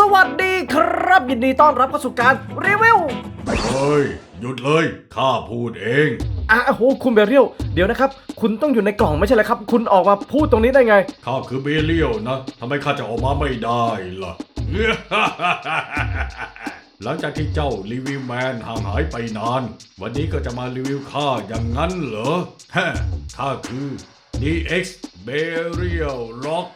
สวัสดีครับ ยินดีต้อนรับเข้าสู่การรีวิวเฮ้ย หยุดเลย ข้าพูดเอง อะโอ้โหคุณเบลเรียว เดี๋ยวนะครับ คุณต้องอยู่ในกล่องไม่ใช่เหรอครับ คุณออกมาพูดตรงนี้ได้ไง ข้าคือเบเลียวนะทำไมข้าจะออกมาไม่ได้ล่ะ หลังจากที่เจ้ารีวิวแมนห่างหายไปนาน วันนี้ก็จะมารีวิวข้าอย่างนั้นเหรอฮะข้าคือ DX Burial Rock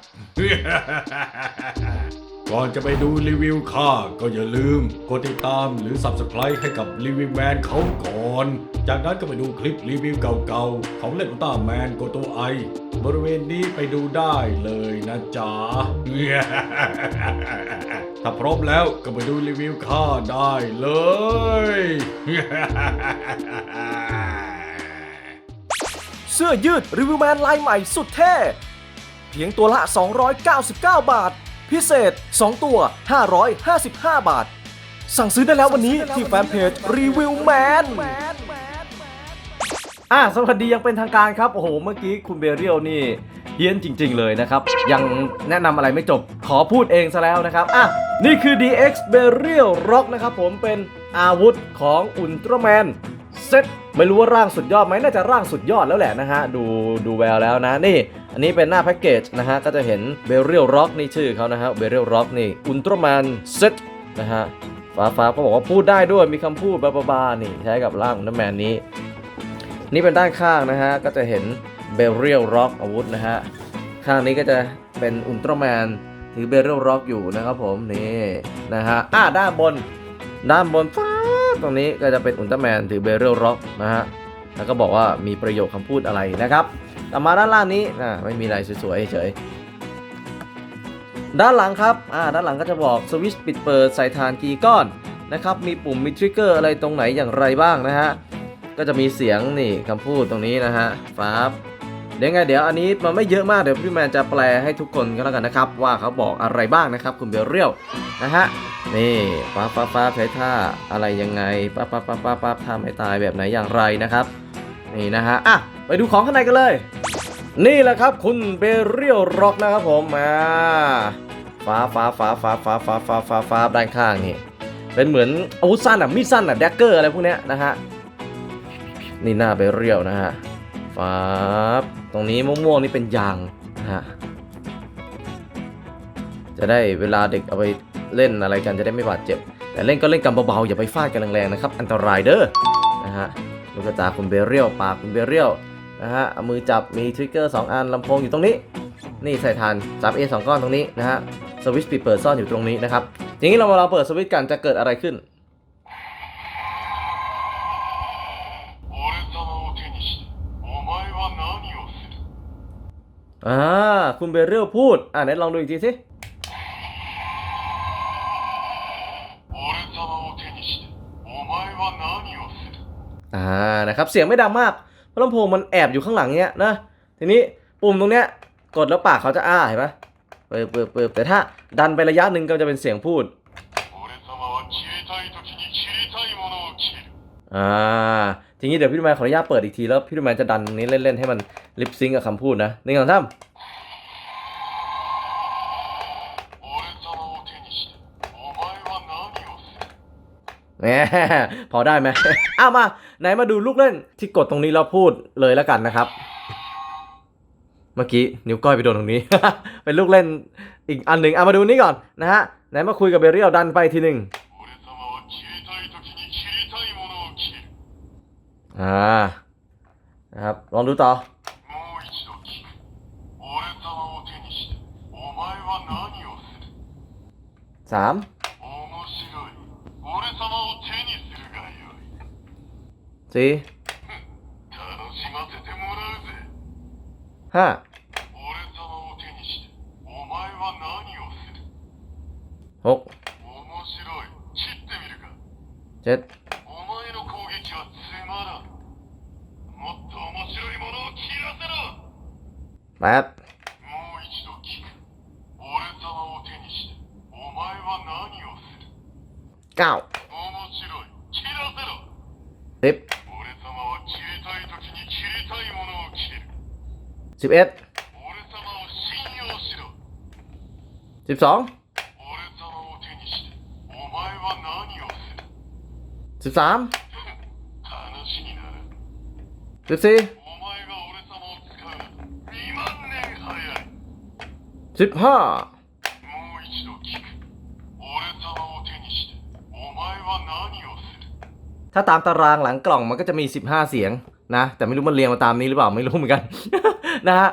ก่อนจะไปดูรีวิวข้าก็อย่าลืมกดติดตามหรือ Subscribe ให้กับรีวิวแมนเขาก่อน จากนั้นก็ไปดูคลิปรีวิวเก่าๆ ของเล่นอุลตร้าแมนโกโตไอบริเวณนี้ไปดูได้เลยนะจ๊ะ ถ้าพร้อมแล้วก็ไปดูรีวิวข้าได้เลย เสื้อยืดรีวิวแมนลายใหม่สุดเท่ เพียงตัวละ 299 บาท พิเศษ 2 ตัว 555 บาท สั่งซื้อได้แล้ววันนี้ที่แฟนเพจรีวิวแมนอะสวัสดียังเป็นทางการครับ โอ้โห เมื่อกี้คุณเบเรียลนี่เฮี้ยนจริง ๆ เลยนะครับ ยังแนะนำอะไรไม่จบขอพูดเองซะแล้วนะครับ อะ นี่คือ DX b e r i a l Rock นะครับผมเป็นอาวุธของอุลตร้าแมน เซ็ตไม่รู้ว่าร่างสุดยอดไหมน่าจะร่างสุดยอดแล้วแหละนะฮะ ดูดูแววแล้วนะ นี่ อันนี้เป็นหน้าแพ็กเกจนะฮะ ก็จะเห็นเบเรียลร็อกนี่ชื่อเขานะฮะเบเรียลร็อกนี่อุลตร้าแมนเซ็ตนะฮะฟ้าฟ้าก็บอกว่าพูดได้ด้วยมีคำพูดบาๆนี่ใช้กับร่างอุลตร้าแมนนี้ นี่เป็นด้านข้างนะฮะ ก็จะเห็นเบเรียลร็อกอาวุธนะฮะ ข้างนี้ก็จะเป็นอุลตร้าแมนถือเบเรียลร็อกอยู่นะครับผมนี่นะฮะอ่าด้านบน ด้านบนฟ้า ตรงนี้ก็จะเป็นอุลตร้าแมนถือเบเรลร็อกนะฮะ แล้วก็บอกว่ามีประโยคคำพูดอะไรนะครับต่อมาด้านล่างนี้อ่าไม่มีอะไรสวยๆเฉยด้านหลังครับอ่าด้านหลังก็จะบอกสวิตช์ปิดเปิดใส่ฐานกี่ก้อนนะครับ มีปุ่มมีทริกเกอร์อะไรตรงไหนอย่างไรบ้างนะฮะ ก็จะมีเสียงนี่คำพูดตรงนี้นะฮะฟ้าบเดี๋ยวไงเดี๋ยวอันนี้มันไม่เยอะมากเดี๋ยวพี่แมนจะแปลให้ทุกคนก็แล้วกันนะครับ ว่าเขาบอกอะไรบ้างนะครับ คุณเบลเรียวนะฮะ นี่ฟ้าฟ้าฟ้าใช้ท่าอะไรยังไงป้าป้าป้าป้าป้าทำให้ตายแบบไหนอย่างไรนะครับนี่นะฮะอะไปดูของข้างในกันเลย นี่แหละครับคุณเบเรียลร็อกนะครับผมอ่าฟ้าฟ้าฟ้าฟ้าฟ้าฟ้าฟ้าฟ้าฟ้าด้านข้างนี่เป็นเหมือนอาวุธสั้นอะมีดสั้นอะแดกเกอร์อะไรพวกเนี้ยนะฮะนี่หน้าเบเรียลนะฮะฟ้าตรงนี้ม่วงๆนี่เป็นยางนะฮะจะได้เวลาเด็กเอาไป เล่นอะไรกันจะได้ไม่บาดเจ็บ แต่เล่นก็เล่นกันเบาๆอย่าไปฟาดกันแรงๆนะครับ อันตรายเด้อนะฮะลูกตาคุณเบเรียลปากคุณเบเรียลนะฮะมือจับมีทริกเกอร์2อันลำโพงอยู่ตรงนี้ นี่ใส่ทานจับ A 2ก้อนตรงนี้นะฮะสวิตช์ปิดเปิดซ่อนอยู่ตรงนี้นะครับอย่างนี้เรามาเราเปิดสวิตช์กันจะเกิดอะไรขึ้นอ่าคุณเบเรียลพูด อ่าไหนลองดูอีกทีสิ อ่านะครับเสียงไม่ดังมากเพราะลำโพงมันแอบอยู่ข้างหลังเนี้ยนะทีนี้ปุ่มตรงเนี้ยกดแล้วปากเขาจะอ้าเห็นไหมเปิบเปิบเปิบแต่ถ้าดันไประยะหนึ่งก็จะเป็นเสียงพูดอ่าทีนี้เดี๋ยวพี่ดูมาขออนุญาตเปิดอีกทีแล้วพี่ดูมาจะดันตรงนี้เล่นๆให้มันลิปซิงกับคำพูดนะหนึ่งสองสามเนี่ยพอได้ไหมอ้าวมา ไหนมาดูลูกเล่นที่กดตรงนี้แล้วพูดเลยแล้วกันนะครับ เมื่อกี้นิ้วก้อยไปโดนตรงนี้ เป็นลูกเล่นอีกอันหนึ่งเอามาดูนี้ก่อนนะฮะไหนมาคุยกับเบรียลดันไปทีหนึ่งอ่านะครับลองดูต่อสาม See? はあ。お。面白い。切ってみるか。じゃ。お前の攻撃はつまらん。もっと面白いものを切らせろ。まあ。もう一度聞く。俺様を手にして、お前は何をする？ガオ面白い。切らせろ。え สิบเอ็ดสิบสองสิบสามสิบสี่สิบห้าถ้าตามตารางหลังกล่องมันก็จะมี 15 เสียงนะ แต่ไม่รู้มันเรียงมาตามนี้หรือเปล่า ไม่รู้เหมือนกัน นะฮะ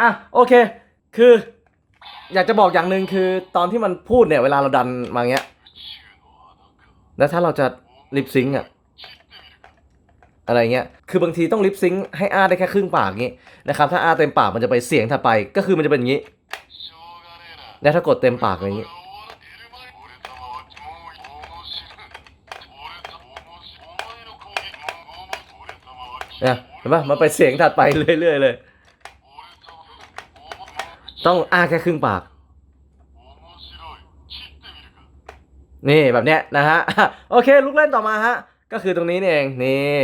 อะโอเค คือ อยากจะบอกอย่างหนึ่งคือตอนที่มันพูดเนี่ย เวลาเราดันมาเงี้ย แล้วถ้าเราจะลิปซิงค์อะ อะไรเงี้ย คือบางทีต้องลิปซิงค์ให้อาได้แค่ครึ่งปากงี้นะครับ ถ้าอาเต็มปากมันจะไปเสียงถัดไป ก็คือมันจะเป็นอย่างนี้ และถ้ากดเต็มปากอะย่างนี้ เนี่เห็นปะมันไปเสียงถัดไปเรื่อยๆเลย ต้องอ้าแค่ครึ่งปาก นี่แบบเนี้ยนะฮะ โอเคลุกเล่นต่อมาฮะ ก็คือตรงนี้นี่เอง นี่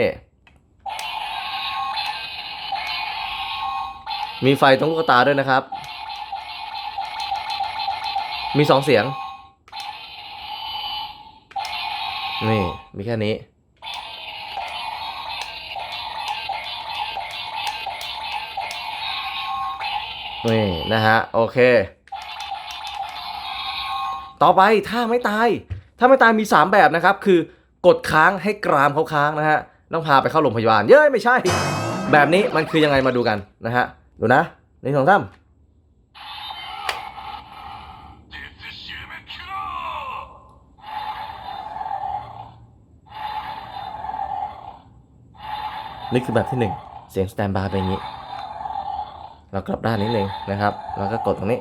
มีไฟตรงลูกตาด้วยนะครับ มีสองเสียง นี่ มีแค่นี้ นี่ นะฮะ โอเค ต่อไปถ้าไม่ตาย ถ้าไม่ตายมี 3 แบบนะครับ คือกดค้างให้กรามเขาค้างนะฮะ ต้องพาไปเข้าโรงพยาบาล เย้ย ไม่ใช่ แบบนี้มันคือยังไงมาดูกันนะฮะ ดูนะหนึ่งสองสามนี่คือแบบที่หนึ่งเสียงสแตนบาร์เป็นอย่างนี้ เรากลับด้านนี้เลยนะครับ แล้วก็กดตรงนี้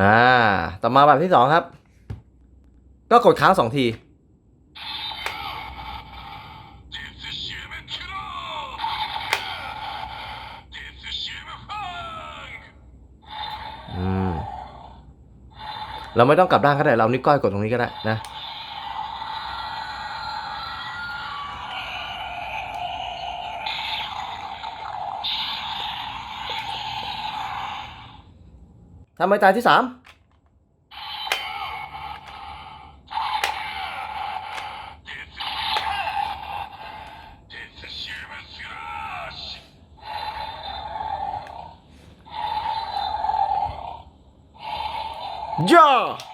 อ่า ต่อมาแบบที่สองครับ ก็กดค้างสองทีเราไม่ต้องกลับด้านก็ได้ เรานิ้วก้อยกดตรงนี้ก็ได้นะ ทำไมตายที่สามย่า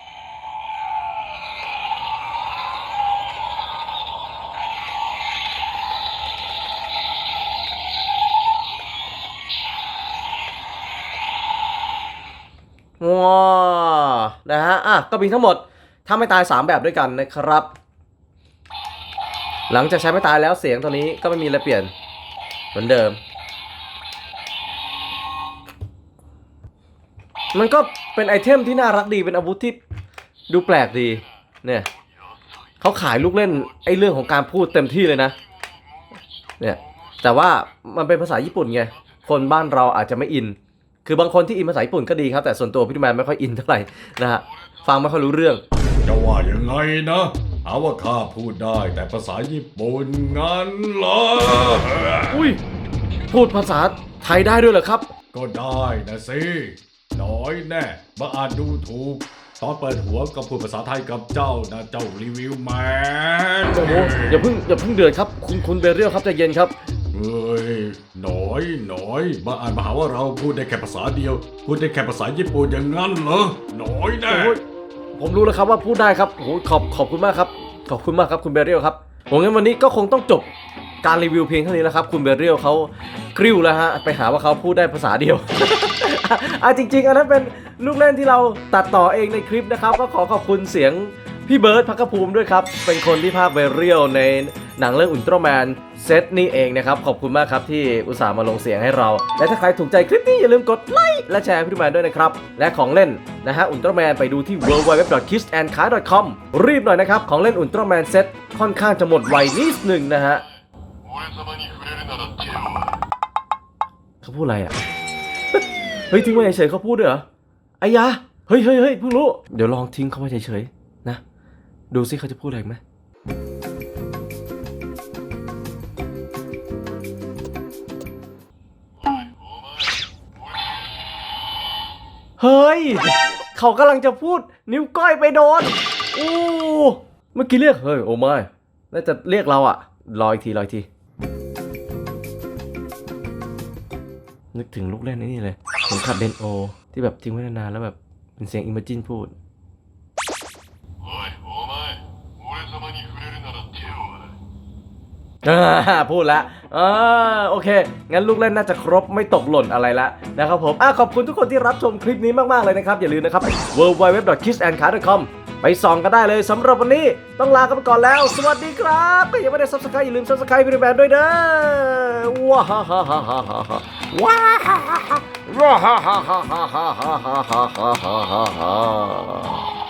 ฮะอะก็มีทั้งหมดถ้าไม่ตาย 3 แบบด้วยกันนะครับ หลังจากใช้ไม่ตายแล้วเสียงตัวนี้ก็ไม่มีอะไรเปลี่ยน เหมือนเดิม มันก็เป็นไอเทมที่น่ารักดีเป็นอาวุธที่ดูแปลกดีเนี่ยเขาขายลูกเล่นไอเรื่องของการพูดเต็มที่เลยนะเนี่ยแต่ว่ามันเป็นภาษาญี่ปุ่นไง คนบ้านเราอาจจะไม่อิน คือบางคนที่อินภาษาญี่ปุ่นก็ดีครับ แต่ส่วนตัวพี่ดูแมนไม่ค่อยอินเท่าไหร่นะฮะฟังไม่ค่อยรู้เรื่อง จะว่ายังไงนะหาว่าข้าพูดได้แต่ภาษาญี่ปุ่นงั้นเหรออุ้ยพูดภาษาไทยได้ด้วยเหรอครับ ก็ได้นะสิน้อยแน่มาอ่านดูถูก ตอนเปิดหัวก็พูดภาษาไทยกับเจ้านะเจ้ารีวิวแมนโอ้โหอย่าเพิ่งอย่าเพิ่งเดือดครับ คุณคุณเบเรียลครับใจเย็นครับ เฮ้ยน้อยน้อยมาอ่านมาหาว่าเราพูดได้แค่ภาษาเดียว พูดได้แค่ภาษาญี่ปุ่นอย่างนั้นเหรอน้อยแน่โอ้ยผมรู้แล้วครับว่าพูดได้ครับโอ้โหขอบขอบคุณมากครับ ขอบคุณมากครับคุณเบเรียลครับผมงั้นวันนี้ก็คงต้องจบการรีวิวเพียงเท่านี้แล้วครับ คุณเบเรียลเขากริ้วแล้วฮะไปหาว่าเขาพูดได้ภาษาเดียว อะจริง ๆ อันนั้นเป็นลูกเล่นที่เราตัดต่อเองในคลิปนะครับ ก็ขอขอบคุณเสียงพี่เบิร์ดพักกภูมิด้วยครับ เป็นคนที่ภาคเบเรียลในหนังเรื่องอุลตร้าแมน เซตนี่เองนะครับ ขอบคุณมากครับที่อุตส่าห์มาลงเสียงให้เรา และถ้าใครถูกใจคลิปนี้อย่าลืมกดไลค์และแชร์ให้พี่มาด้วยนะครับ และของเล่นนะฮะอุลตร้าแมนไปดูที่ w w w k i s s a n d c a r c o m รีบหน่อยนะครับ ของเล่นอุลตร้าแมนเซตค่อนข้างจะหมดไวนิดหนึ่งนะฮะเขาพูดอะไรอะ เฮ้ยทิ้งไว้เฉยเขาพูดด้วยเหรอไอ้ยาเฮ้ยเฮ้ยเฮ้ยเพิ่งรู้ เดี๋ยวลองทิ้งเขาไว้เฉยๆนะ ดูซิเขาจะพูดอะไรไหม เฮ้ย เขากำลังจะพูดนิ้วก้อยไปโดนอู้เมื่อกี้เรียก เฮ้ย โอ้ไม่น่าจะเรียกเราอะรออีกทีรออีกที นึกถึงลูกเล่นนี่เลยผมขับเบนโอ ที่แบบทิ้งไว้นานๆแล้วแบบเป็นเสียงอิมเมจินพูด พูดแล้วอ่าโอเค งั้นลูกเล่นน่าจะครบไม่ตกหล่นอะไรละนะครับผมอะขอบคุณทุกคนที่รับชมคลิปนี้มาก ๆ เลยนะครับ อย่าลืมนะครับ w w w k i s s a n d c a r c o m ไปส่องกันได้เลยสำหรับวันนี้ต้องลากันไปก่อนแล้ว สวัสดีครับก็ยังไม่ได้ subscribe อย่าลืม subscribe พี่แบนด้วยเด้อว้าฮ่าฮ่าฮ่าฮ่าฮ่าฮ่าว้าฮ่าฮ่าฮ่าว้าฮ่าฮ่าฮ่าฮ่าฮ่าฮ่าฮ่าฮ่าฮ่า